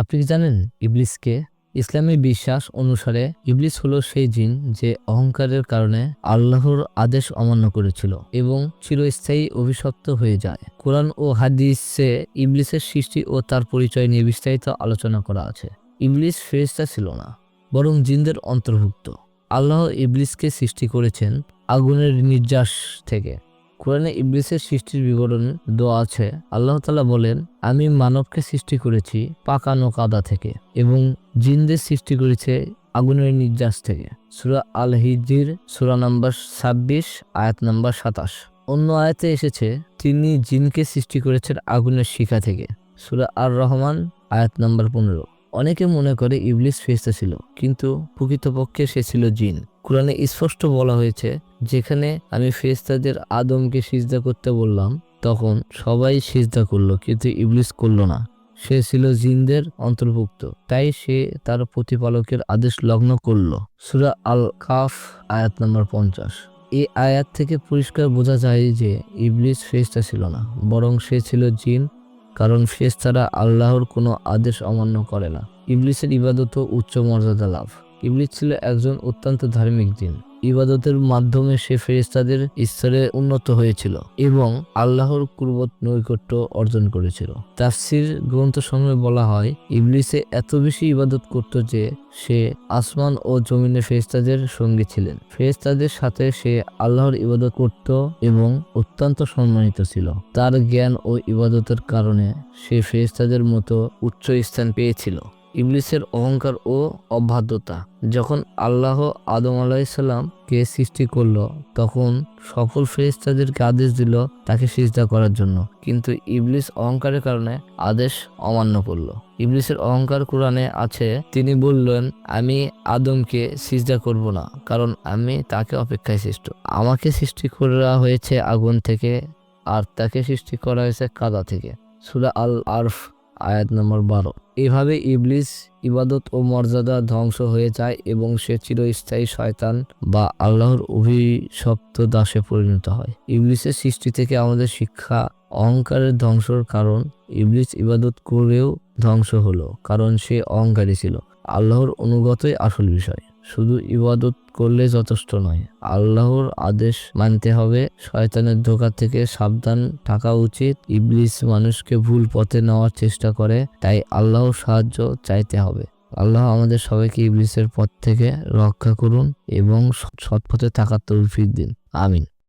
আপনি কি জানেন ইবলিসকে? ইসলামী বিশ্বাস অনুসারে ইবলিস হলো সেই জিন যে অহংকারের কারণে আল্লাহর আদেশ অমান্য করেছিল এবং চিরস্থায়ী অভিশপ্ত হয়ে যায়। কোরআন ও হাদিসে ইবলিসের সৃষ্টি ও তার পরিচয় নিয়ে বিস্তারিত আলোচনা করা আছে। ইবলিস ফেরেশতা ছিল না, বরং জিনদের অন্তর্ভুক্ত। আল্লাহ ইবলিসকে সৃষ্টি করেছেন আগুনের নির্যাস থেকে। কোরআনে ইবলিসের সৃষ্টির বিবরণ দেওয়া আছে। আল্লাহ তালা বলেন, আমি মানবকে সৃষ্টি করেছি পাকানো কাদা থেকে এবং জিনদের সৃষ্টি করেছে আগুনের নির্যাস থেকে। সুরা আল হিজির সুরা নাম্বার ছাব্বিশ, আয়াত নাম্বার সাতাশ। অন্য আয়াতে এসেছে, তিনি জিনকে সৃষ্টি করেছেন আগুনের শিখা থেকে। সুরা আর রহমান আয়াত নাম্বার পনেরো। অনেকে মনে করে ইবলিস ফেরেশতা ছিল, কিন্তু প্রকৃতপক্ষে সে ছিল জিন। কোরআনে স্পষ্ট বলা হয়েছে, যেখানে আমি ফেরেশতাদের আদমকে সিজদা করতে বললাম, তখন সবাই সিজদা করল, কিন্তু ইবলিস করল না। সে ছিল জিনদের অন্তর্ভুক্ত, তাই সে তার প্রতিপালকের আদেশ লগ্ন করল। সুরা আল কাফ আয়াত নম্বর পঞ্চাশ। এই আয়াত থেকে পরিষ্কার বোঝা যায় যে ইবলিস ফেরেশতা ছিল না, বরং সে ছিল জিন কারণ ফেস ছাড়া আল্লাহর কোনো আদেশ অমান্য করে না। ইবলিসের ইবাদত উচ্চ মর্যাদা লাভ। ইবলিস ছিল একজন অত্যন্ত ধার্মিক দিন। ইবাদতের মাধ্যমে সে ফেরেশতাদের স্তরে উন্নত হয়েছিল এবং আল্লাহর কুরবত নৈকট্য অর্জন করেছিল। তাফসির গ্রন্থ সময় বলা হয়, ইবলিসে এত বেশি ইবাদত করত যে সে আসমান ও জমিনে ফেরেশতাদের সঙ্গী ছিলেন। ফেরেশতাদের সাথে সে আল্লাহর ইবাদত করত এবং অত্যন্ত সম্মানিত ছিল। তার জ্ঞান ও ইবাদতের কারণে সে ফেরেশতাদের মতো উচ্চ স্থান পেয়েছিল। ইবলিসের অহংকার ও অবাধ্যতা। যখন আল্লাহ আদম আলাইসাল্লামকে সৃষ্টি করল, তখন সকল ফেরেশতাদেরকে আদেশ দিল তাকে সিজদা করার জন্য। কিন্তু ইবলিস অহংকারের কারণে আদেশ অমান্য করল। ইবলিসের অহংকার কোরআনে আছে, তিনি বললেন, আমি আদমকে সিজদা করব না, কারণ আমি তাকে অপেক্ষায় সৃষ্ট। আমাকে সৃষ্টি করা হয়েছে আগুন থেকে, আর তাকে সৃষ্টি করা হয়েছে কাদা থেকে। সুরা আল আরফ আয়াত নম্বর বারো। এভাবে ইবলিস ইবাদত ও মর্যাদা ধ্বংস হয়ে যায় এবং সে চিরস্থায়ী শয়তান বা আল্লাহর অভিশপ্ত দাসে পরিণত হয়। ইবলিসের সৃষ্টি থেকে আমাদের শিক্ষা অহংকারের ধ্বংসর কারণ ইবলিস ইবাদত করেও ধ্বংস হলো, কারণ সে অহংকারী ছিল। আল্লাহর অনুগতই আসল বিষয়। শুধু ইবাদত করলে যথেষ্ট নয়। আল্লাহর আদেশ মানতে হবে। শয়তানের ধোকা থেকে সাবধান থাকা উচিত। ইবলিস মানুষকে ভুল পথে নেওয়ার চেষ্টা করে, তাই আল্লাহর সাহায্য চাইতে হবে। আল্লাহ আমাদের সবাইকে ইবলিসের পথ থেকে রক্ষা করুন এবং সৎপথে থাকার তৌফিক দিন। আমিন।